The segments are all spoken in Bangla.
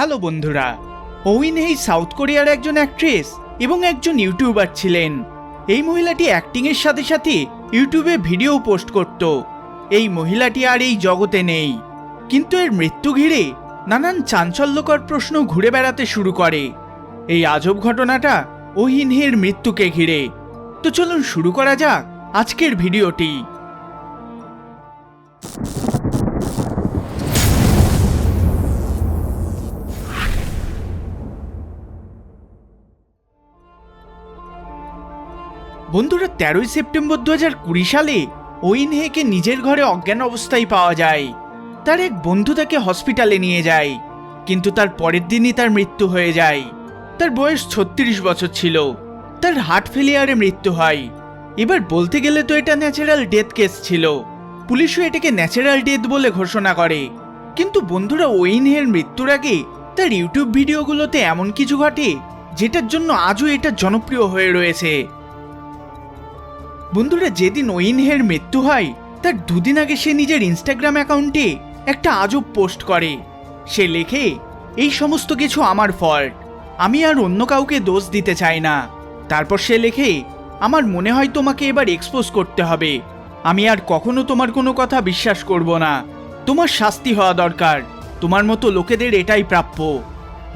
হ্যালো বন্ধুরা ওইন হেই সাউথ কোরিয়ার একজন অ্যাক্ট্রেস এবং একজন ইউটিউবার ছিলেন। এই মহিলাটি অ্যাক্টিংয়ের সাথে সাথে ইউটিউবে ভিডিও পোস্ট করত। এই মহিলাটি আর এই জগতে নেই। কিন্তু এর মৃত্যু ঘিরে নানান চাঞ্চল্যকর প্রশ্ন ঘুরে বেড়াতে শুরু করে। এই আজব ঘটনাটা ওহিনহের মৃত্যুকে ঘিরে। তো চলুন শুরু করা যাক আজকের ভিডিওটি বন্ধুরা, তেরোই সেপ্টেম্বর দু হাজার কুড়ি সালে ওইন হেকে নিজের ঘরে অজ্ঞান অবস্থায় পাওয়া যায়। তার এক বন্ধু তাকে হসপিটালে নিয়ে যায়, কিন্তু তার পরের দিনই তার মৃত্যু হয়ে যায়। তার বয়স ছত্রিশ বছর ছিল। তার হার্ট ফেলিয়ারে মৃত্যু হয়। এবার বলতে গেলে তো এটা ন্যাচারাল ডেথ কেস ছিল। পুলিশও এটাকে ন্যাচারাল ডেথ বলে ঘোষণা করে। কিন্তু বন্ধুরা ওইনহের মৃত্যুর আগে তার ইউটিউব ভিডিওগুলোতে এমন কিছু ঘটে, যেটার জন্য আজও এটা জনপ্রিয় হয়ে রয়েছে। বন্ধুরা, যেদিন ওইনহের মৃত্যু হয়, তার দুদিন আগে সে নিজের ইনস্টাগ্রাম অ্যাকাউন্টে একটা আজব পোস্ট করে। সে লেখে, এই সমস্ত কিছু আমার ফল্ট আমি আর অন্য কাউকে দোষ দিতে চাই না। তারপর সে লেখে, আমার মনে হয় তোমাকে এবার এক্সপোজ করতে হবে। আমি আর কখনো তোমার কোনো কথা বিশ্বাস করব না। তোমার শাস্তি হওয়া দরকার। তোমার মতো লোকেদের এটাই প্রাপ্য।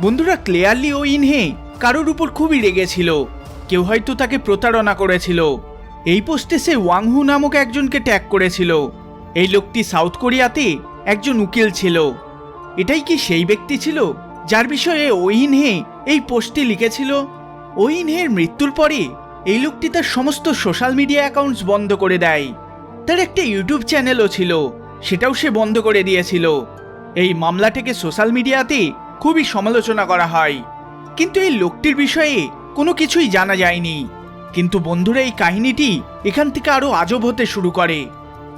বন্ধুরা ক্লিয়ারলি ও ইনহে কারোর উপর খুবই রেগেছিল। কেউ হয়তো তাকে প্রতারণা করেছিল। এই পোস্টে সে ওয়াংহু নামক একজনকে ট্যাগ করেছিল। এই লোকটি সাউথ কোরিয়াতে একজন উকিল ছিল। এটাই কি সেই ব্যক্তি ছিল যার বিষয়ে ওইনহে এই পোস্টটি লিখেছিল? ওইনহের মৃত্যুর পরে এই লোকটি তার সমস্ত সোশ্যাল মিডিয়া অ্যাকাউন্টস বন্ধ করে দেয়। তার একটা ইউটিউব চ্যানেলও ছিল, সেটাও সে বন্ধ করে দিয়েছিল। এই মামলাটাকে সোশ্যাল মিডিয়াতে খুবই সমালোচনা করা হয়। কিন্তু এই লোকটির বিষয়ে কোনো কিছুই জানা যায়নি। কিন্তু বন্ধুরা, এই কাহিনীটি এখান থেকে আরও আজব হতে শুরু করে।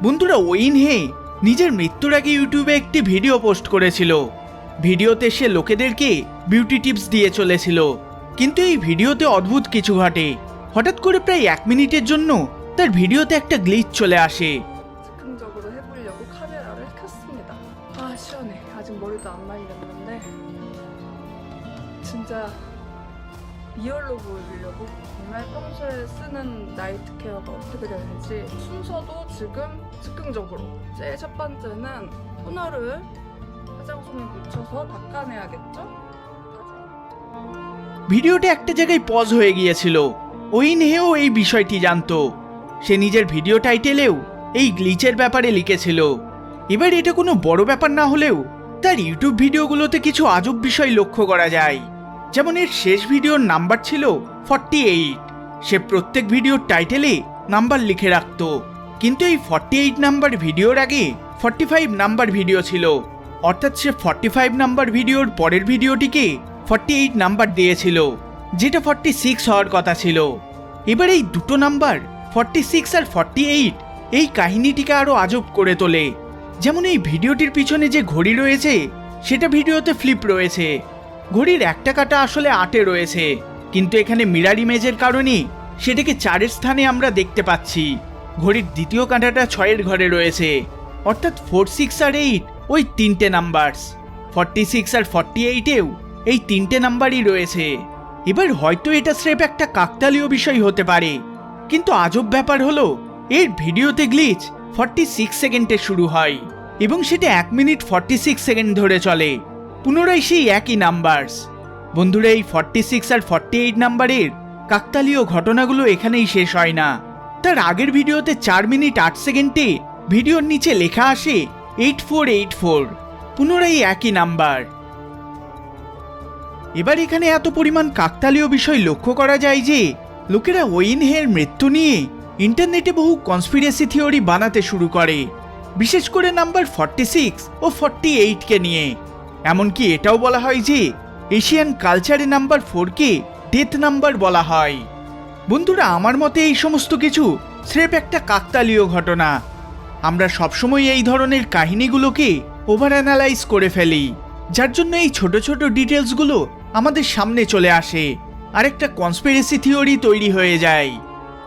বন্ধুরা, ওইন হে নিজের মৃত্যুর আগে ইউটিউবে একটি ভিডিও পোস্ট করেছিল। ভিডিওতে সে লোকেদেরকে বিউটি টিপস দিয়ে চলেছিল। কিন্তু এই ভিডিওতে অদ্ভুত কিছু ঘটে। হঠাৎ করে প্রায় এক মিনিটের জন্য তার ভিডিওতে একটা গ্লিচ চলে আসে। 즉흥적으로 해보려고 카메라를 켰습니다. 아 시원해. 아직 머리도 안 말렸는데 진짜 리얼로 보이려고 정말 평소에 쓰는 나이트 케어가 어떻게 되는지 순서도 지금 즉흥적으로 제일 첫 번째는 토너를 화장솜에 묻혀서 닦아내야겠죠? ভিডিওটা একটা জায়গায় পজ হয়ে গিয়েছিল ওইন হেও এই বিষয়টি জানতো সে নিজের ভিডিও টাইটেলেও এই গ্লিচের ব্যাপারে লিখেছিল এবার এটা কোনো বড় ব্যাপার না হলেও তার ইউটিউব ভিডিওগুলোতে কিছু আজব বিষয় লক্ষ্য করা যায় যেমন এর শেষ ভিডিওর নাম্বার ছিল ফর্টি এইট সে প্রত্যেক ভিডিওর টাইটেলে নাম্বার লিখে রাখত। কিন্তু এই ফর্টি এইট নাম্বার ভিডিওর আগে ফর্টি ফাইভ নাম্বার ভিডিও ছিল। অর্থাৎ সে ফর্টি ফাইভ নাম্বার ভিডিওর পরের ভিডিওটিকে ফর্টি এইট নাম্বার দিয়েছিল, যেটা ফর্টি সিক্স হওয়ার কথা ছিল। এবার এই দুটো নাম্বার ফর্টি সিক্স আর ফর্টি এইট এই কাহিনীটিকে আরও আজব করে তোলে। যেমন এই ভিডিওটির পিছনে যে ঘড়ি রয়েছে, সেটা ভিডিওতে ফ্লিপ রয়েছে। ঘড়ির একটা কাটা আসলে আটে রয়েছে। কিন্তু এখানে মিরার ইমেজের কারণে সেটাকে চারের স্থানে আমরা দেখতে পাচ্ছি। ঘড়ির দ্বিতীয় কাঁটাটা ছয়ের ঘরে রয়েছে। অর্থাৎ ফোর সিক্স আর এইট, ওই তিনটে নাম্বারস। ফর্টি সিক্স আর ফর্টি এইটেও এই তিনটে নাম্বারই রয়েছে। এবার হয়তো এটা স্রেফ একটা কাকতালীয় বিষয় হতে পারে। কিন্তু আজব ব্যাপার হলো, এর ভিডিওতে গ্লিচ ফর্টি সিক্স সেকেন্ডে শুরু হয় এবং সেটা এক মিনিট ফর্টি সিক্স সেকেন্ড ধরে চলে। পুনরায় সেই একই নাম্বারস বন্ধুরা, এই ফর্টি সিক্স আর ফর্টি এইট নাম্বারের কাকতালীয় ঘটনাগুলো এখানেই শেষ হয় না। তার আগের ভিডিওতে চার মিনিট আট সেকেন্ডে ভিডিওর নিচে লেখা আসে এইট ফোর এইট ফোর পুনরায় একই নাম্বার এবার এখানে এত পরিমাণ কাকতালীয় বিষয় লক্ষ্য করা যায় যে, লোকেরা ওইনহের মৃত্যু নিয়ে ইন্টারনেটে বহু কনস্পিরেসি থিওরি বানাতে শুরু করে। বিশেষ করে নাম্বার ফর্টি সিক্স ও ফর্টি এইটকে নিয়ে। এমনকি এটাও বলা হয় যে এশিয়ান কালচারে নাম্বার ফোরকে ডেথ নাম্বার বলা হয়। বন্ধুরা, আমার মতে এই সমস্ত কিছু স্রেফ একটা কাকতালীয় ঘটনা। আমরা সবসময় এই ধরনের কাহিনীগুলোকে ওভার অ্যানালাইজ করে ফেলি, যার জন্য এই ছোট ছোট ডিটেলসগুলো আমাদের সামনে চলে আসে আর একটা কনস্পিরেসি থিওরি তৈরি হয়ে যায়।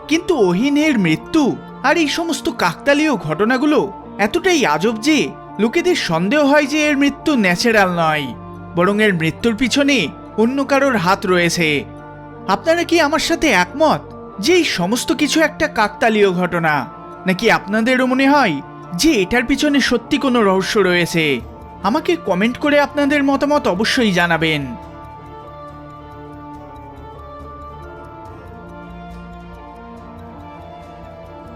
কিন্তু ওহিনের মৃত্যু আর এই সমস্ত কাকতালীয় ঘটনাগুলো এতটাই আজব যে লোকেদের সন্দেহ হয় যে এর মৃত্যু ন্যাচারাল নয়, বরং এর মৃত্যুর পিছনে অন্য কারোর হাত রয়েছে। আপনারা কি আমার সাথে একমত যে এই সমস্ত কিছু একটা কাকতালীয় ঘটনা? নাকি আপনাদেরও মনে হয় যে এটার পিছনে সত্যি কোনো রহস্য রয়েছে? আমাকে কমেন্ট করে আপনাদের মতামত অবশ্যই জানাবেন।